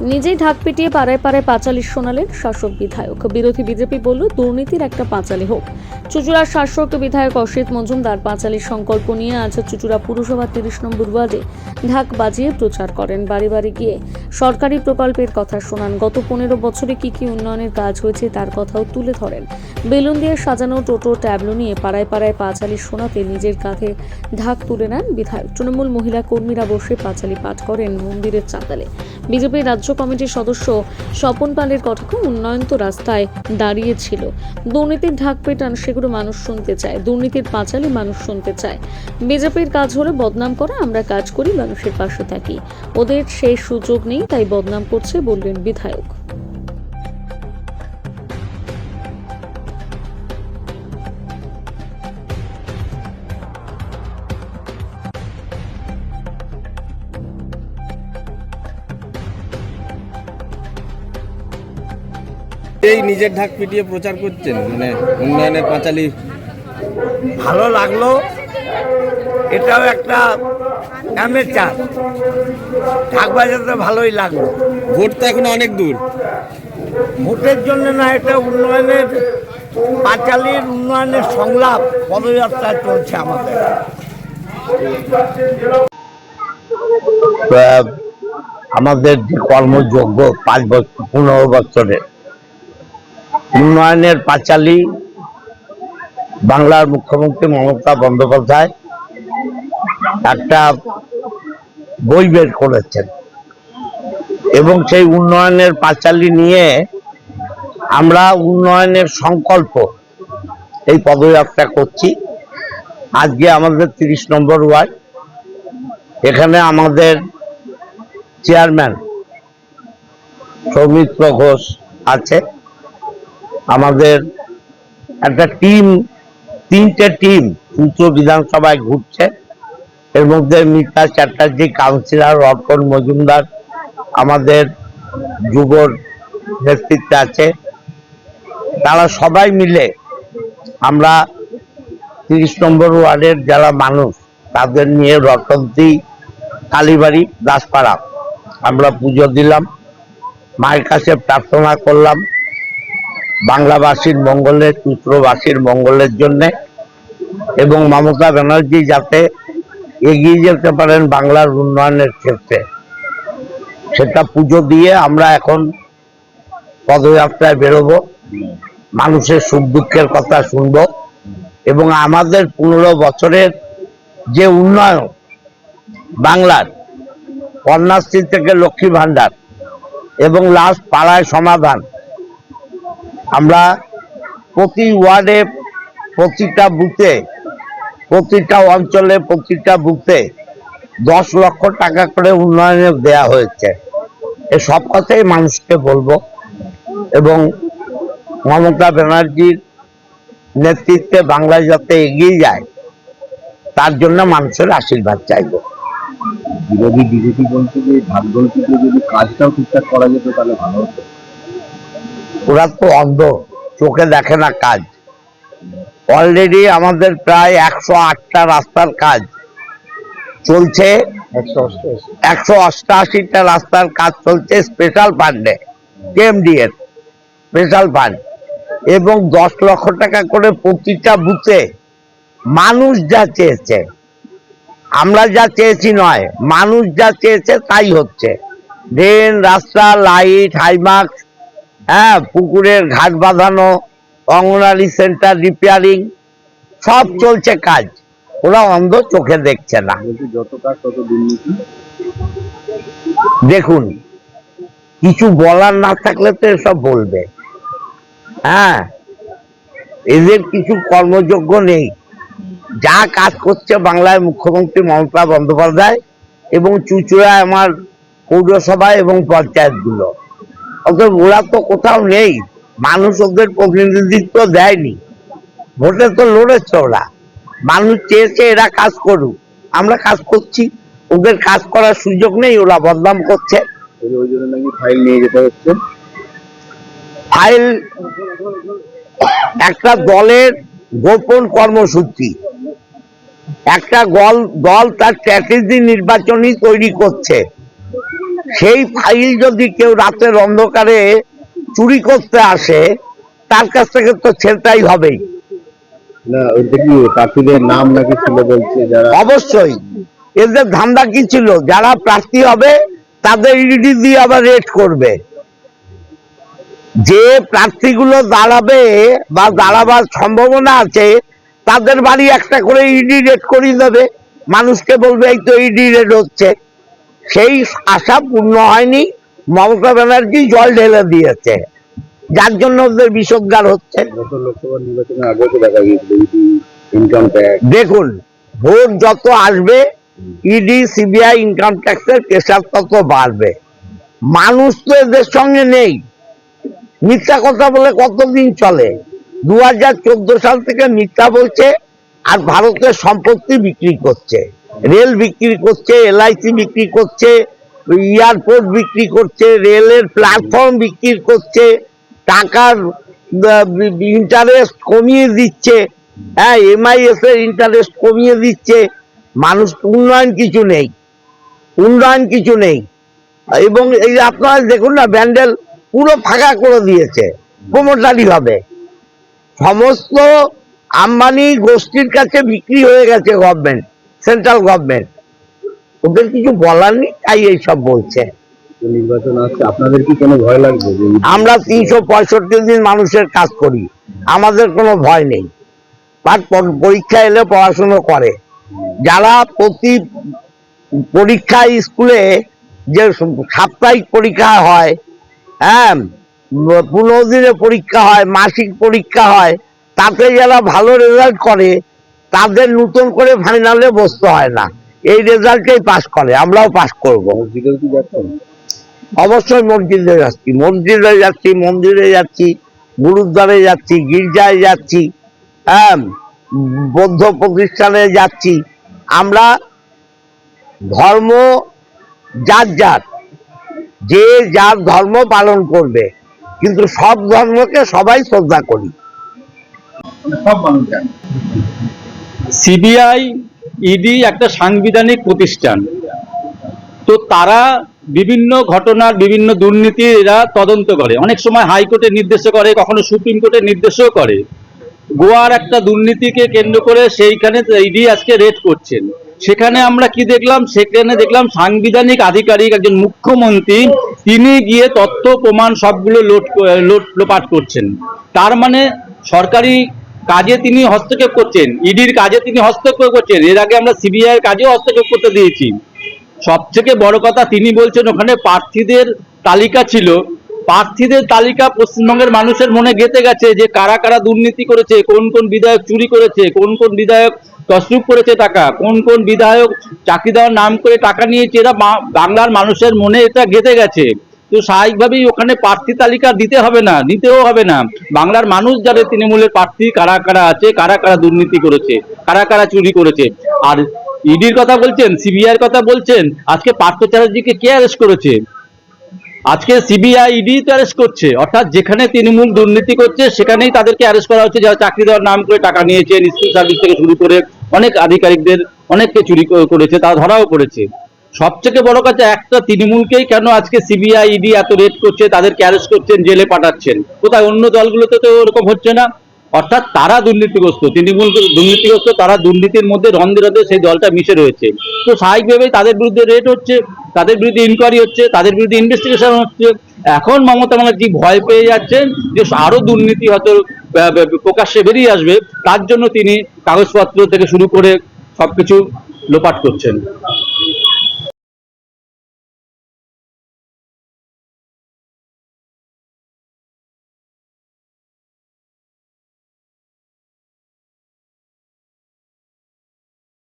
নিজেই ঢাক পিটিয়ে পাড়ায় পাড়ায় পাঁচালি শোনালেন শাসক বিধায়ক। বিরোধী বিজেপি বলল, দুর্নীতির একটা পাঁচালি হোক। চুচুড়ার শাসক বিধায়ক অসিত মজুমদার পাঁচালির সংকল্প নিয়ে আজ চুচুড়া পুরসভা তিরিশ নম্বর ওয়ার্ডে ঢাক বাজিয়ে প্রচার করেন। বাড়ি বাড়ি গিয়ে সরকারি প্রকল্পের কথা শোনান। গত পনেরো বছরে কি কি উন্নয়নের কাজ হয়েছে তার কথাও তুলে ধরেন। বেলুন দিয়ে সাজানো টোটো, ট্যাবলো নিয়ে পাড়ায় পাড়ায় পাঁচালি শোনাতে নিজের কাঁধে ঢাক তুলে নেন বিধায়ক। তৃণমূল মহিলা কর্মীরা বসে পাঁচালি পাঠ করেন মন্দিরের চাতালে। বিজেপির রাজ্য কমিটির সদস্য স্বপন পালের কথাকে উন্নয়ন তো রাস্তায় দাঁড়িয়েছিল। দুর্নীতির ঢাক পেটান সেগুলো মানুষ শুনতে চায়, দুর্নীতির পাঁচালি মানুষ শুনতে চায়। বিজেপির কাজ হলো বদনাম করা, আমরা কাজ করি, মানুষের পাশে থাকি। ওদের সেই সুযোগ নেই, তাই বদনাম করছে বললেন বিধায়ক। এই নিজের ঢাক পিটিয়ে প্রচার করছেন? মানে উন্নয়নের পাঁচালি। ভালো লাগল। এটাও একটা অ্যামেচার ঢাক বাজাতে ভালোই লাগল। ভোট তো এখন অনেক দূর। ভোটের জন্য না এটা উন্নয়নের পাঁচালির উন্নয়নের সংলাপ পদযাত্রা চলছে আমাদের। আমাদের যে কর্মযোগ্য পাঁচ বছর পনেরো বছরের উন্নয়নের পাঁচালী বাংলার মুখ্যমন্ত্রী মমতা বন্দ্যোপাধ্যায় একটা বই বের করেছেন। এবং সেই উন্নয়নের পাঁচালী নিয়ে আমরা উন্নয়নের সংকল্প এই পদযাত্রা করছি। আজকে আমাদের তিরিশ নম্বর ওয়ার্ড। এখানে আমাদের চেয়ারম্যান সৌমিত্র ঘোষ আছে। আমাদের একটা টিম, তিনটে টিম উচ্চ বিধানসভায় ঘুরছে। এর মধ্যে মিতা চ্যাটার্জি কাউন্সিলর অর্পণ মজুমদার আমাদের যুবর নেতৃত্বে আছে। তারা সবাই মিলে আমরা তিরিশ নম্বর ওয়ার্ডের যারা মানুষ, তাদের নিয়ে রতন্তি কালীবাড়ি, দাসপাড়া আমরা পুজো দিলাম। মায়ের কাছে প্রার্থনা করলাম। বাংলাভাষীর মঙ্গলের চুত্রবাসীর মঙ্গলের জন্য এবং মমতা ব্যানার্জি যাতে এগিয়ে যেতে পারেন বাংলার উন্নয়নের ক্ষেত্রে। সেটা পুজো দিয়ে আমরা এখন পদযাত্রায় বেরোবো, মানুষের সুখ দুঃখের কথা শুনব এবং আমাদের পনেরো বছরের যে উন্নয়ন বাংলার কন্যাশ্রী থেকে লক্ষ্মী ভাণ্ডার এবং লাস্ট পাড়ায় সমাধান আমরা প্রতি ওয়ার্ডে প্রতিটা বুথে, প্রতিটা অঞ্চলে প্রতিটা বুথে দশ লক্ষ টাকা করে উন্নয়নে দেয়া হয়েছে। এ সব কথাই মানুষকে বলব এবং মমতা ব্যানার্জির নেতৃত্বে বাংলা যাতে এগিয়ে যায়, তার জন্য মানুষের আশীর্বাদ চাইব। বিরোধী বিজেপি বলছে যে ভাগ্যটিতে যদি কাজটাও ঠিকঠাক করা যেত, তাহলে ভালো হতো। ওরা তো অন্ধ চোখে দেখে না কাজ। অলরেডি আমাদের প্রায় একশো আটটা রাস্তার কাজ চলছে। একশো অষ্টআশি। একশো অষ্টআশিটা রাস্তার কাজ চলছে স্পেশাল ফান্ডে কেএমডি এর স্পেশাল ফান্ড এবং দশ লক্ষ টাকা করে প্রতিটা বুথে মানুষ যা চেয়েছে আমরা যা চেয়েছি নয় মানুষ যা চেয়েছে তাই হচ্ছে। ড্রেন রাস্তা লাইট হাইমার্ক হ্যাঁ পুকুরের ঘাট বাঁধানো, অঙ্গনারী সেন্টার রিপেয়ারিং সব চলছে কাজ। ওরা অন্ধ চোখে দেখছে না। দেখুন, কিছু বলার না থাকলে তো এসব বলবে। হ্যাঁ এদের কিছু কর্মযোগ্য নেই। যা কাজ করছে বাংলায় মুখ্যমন্ত্রী মমতা বন্দ্যোপাধ্যায় এবং চুচুড়ায় আমার পৌরসভা এবং পঞ্চায়েতগুলো। অতএব ওরা তো কোথাও নেই। মানুষ ওদের প্রতিনিধিত্ব দেয়নি। ভোটে তো লড়েছে ওরা। মানুষ চেয়েছে এরা কাজ করুক। আমরা কাজ করছি। ওদের কাজ করার সুযোগ নেই, ওরা বদনাম করছে। ফাইল নিয়ে যেতে হচ্ছে ফাইল একটা দলের গোপন কর্মসূচি। একটা দল তার স্ট্র্যাটেজি নির্বাচনী তৈরি করছে। সেই ফাইল যদি কেউ রাতের অন্ধকারে চুরি করতে আসে তার কাছ থেকে তো ছেড়টাই হবেই। নাম নাকি ছিল বলছে যারা? অবশ্যই। এদের ধান্দা কি ছিল? যারা প্রার্থী হবে তাদের ইডি দিয়ে আবার রেড করবে। যে প্রার্থীগুলো দাঁড়াবে বা দাঁড়াবার সম্ভাবনা আছে তাদের বাড়ি একটা করে ইডি রেড করিয়ে দেবে। মানুষকে বলবে এই তো ইডি রেড হচ্ছে। সেই আশা পূর্ণ হয়নি। মমতা ব্যানার্জি জল ঢেলে দিয়েছে। যার জন্য ওদের বিষোদ্গার হচ্ছে। দেখুন ভোট যত আসবে ইডি সিবিআই ইনকাম ট্যাক্সের প্রেশার তত বাড়বে। মানুষ তো এদের সঙ্গে নেই। মিথ্যা কথা বলে কতদিন চলে? দু হাজার চোদ্দ সাল থেকে মিথ্যা বলছে আর ভারতের সম্পত্তি বিক্রি করছে। রেল বিক্রি করছে এলআইসি বিক্রি করছে এয়ারপোর্ট বিক্রি করছে, রেলের প্ল্যাটফর্ম বিক্রি করছে, টাকার ইন্টারেস্ট কমিয়ে দিচ্ছে হ্যাঁ এমআইএস এর ইন্টারেস্ট কমিয়ে দিচ্ছে, মানুষ উন্নয়ন কিছু নেই, উন্নয়ন কিছু নেই, এবং এই আপনারা দেখুন না, ব্যান্ডেল পুরো ফাঁকা করে দিয়েছে কোমরটালি হবে। সমস্ত আম্বানি গোষ্ঠীর কাছে বিক্রি হয়ে গেছে গভর্নমেন্ট সেন্ট্রাল গভর্নমেন্ট। ওদের কিছু বলার নেই তাই এইসব বলছে। নির্বাচন আসছে আপনাদের কি কোনো ভয় লাগবে আমরা তিনশো পঁয়ষট্টি দিন মানুষের কাজ করি আমাদের কোনো ভয় নেই। পরীক্ষা এলে পড়াশুনো করে। যারা প্রতি পরীক্ষা স্কুলে যে সাপ্তাহিক পরীক্ষা হয় হ্যাঁ পনেরো দিনে পরীক্ষা হয় মাসিক পরীক্ষা হয় তাতে যারা ভালো রেজাল্ট করে তাদের নতুন করে ফাইনালে বসতে হয় না। এই রেজাল্টেই পাস করে আমরাও পাস করব। অবশ্যই মসজিদে যাচ্ছি। মসজিদে যাচ্ছি মন্দিরে যাচ্ছি গুরুদ্বারে যাচ্ছি গির্জায় যাচ্ছি হ্যাঁ বৌদ্ধ প্রতিষ্ঠানে যাচ্ছি। আমরা ধর্ম যার যার যে যার ধর্ম পালন করবে কিন্তু সব ধর্মকে সবাই শ্রদ্ধা করি। সব মানুষ জানে সিবিআই, ইডি একটা সাংবিধানিক প্রতিষ্ঠান। তো তারা বিভিন্ন ঘটনার বিভিন্ন দুর্নীতি এরা তদন্ত করে। অনেক সময় হাইকোর্টের নির্দেশও করে, কখনো সুপ্রিম কোর্টের নির্দেশও করে। গোয়ার একটা দুর্নীতিকে কেন্দ্র করে সেইখানে ইডি আজকে রেড করছেন। সেখানে আমরা কি দেখলাম? সেখানে দেখলাম সাংবিধানিক আধিকারিক একজন মুখ্যমন্ত্রী, তিনি গিয়ে তথ্য, প্রমাণ সবগুলো লোট লোট লোপাট করছেন। তার মানে সরকারি কাজে তিনি হস্তক্ষেপ করছেন। ইডির কাজে তিনি হস্তক্ষেপ করছেন। এর আগে আমরা সিবিআই কাজেও হস্তক্ষেপ করতে দিয়েছি। সব থেকে বড় কথা তিনি বলছেন, ওখানে প্রার্থীদের তালিকা ছিল। প্রার্থীদের তালিকা পশ্চিমবঙ্গের মানুষের মনে গেঁথে গেছে যে কারা কারা দুর্নীতি করেছে, কোন কোন বিধায়ক চুরি করেছে, কোন কোন বিধায়ক তসরুপ করেছে টাকা, কোন কোন বিধায়ক চাকরি দেওয়ার নাম করে টাকা নিয়েছে। এরা বাংলার মানুষের মনে এটা গেঁথে গেছে। তো স্বাভাবিকভাবেই ওখানে প্রার্থী তালিকা দিতে হবে না নিতেও হবে না। বাংলার মানুষ যারা তৃণমূলের প্রার্থী, কারা কারা আছে, কারা কারা দুর্নীতি করেছে, কারা কারা চুরি করেছে। আর ইডির কথা বলছেন সিবিআই কথা বলছেন, আজকে পার্থ চ্যাটার্জিকে কে অ্যারেস্ট করেছে? আজকে সিবিআই ইডি তো অ্যারেস্ট করছে, অর্থাৎ যেখানে তৃণমূল দুর্নীতি করছে, সেখানেই তাদেরকে অ্যারেস্ট করা হচ্ছে, যারা চাকরি দেওয়ার নাম করে টাকা নিয়েছেন স্কুল সার্ভিস থেকে শুরু করে অনেক আধিকারিকদের অনেককে চুরি করেছে, তারা ধরাও পড়েছে। সবথেকে বড় কথা, একটা তৃণমূলকেই কেন আজকে সিবিআই ইডি এত রেড করছে, তাদেরকে অ্যারেস্ট করছেন, জেলে পাঠাচ্ছেন? কোথায়? অন্য দলগুলোতে তো ওরকম হচ্ছে না। অর্থাৎ তারা দুর্নীতিগ্রস্ত, তৃণমূল দুর্নীতিগ্রস্ত, তারা দুর্নীতির মধ্যে রন্ধে রন্ধে সেই দলটা মিশে রয়েছে। তো স্বাভাবিকভাবেই তাদের বিরুদ্ধে রেড হচ্ছে, তাদের বিরুদ্ধে ইনকোয়ারি হচ্ছে, তাদের বিরুদ্ধে ইনভেস্টিগেশন হচ্ছে। এখন মমতা ব্যানার্জি ভয় পেয়ে যাচ্ছেন যে আরও দুর্নীতি হয়তো প্রকাশ্যে বেরিয়ে আসবে। তার জন্য তিনি কাগজপত্র থেকে শুরু করে সবকিছু লোপাট করছেন।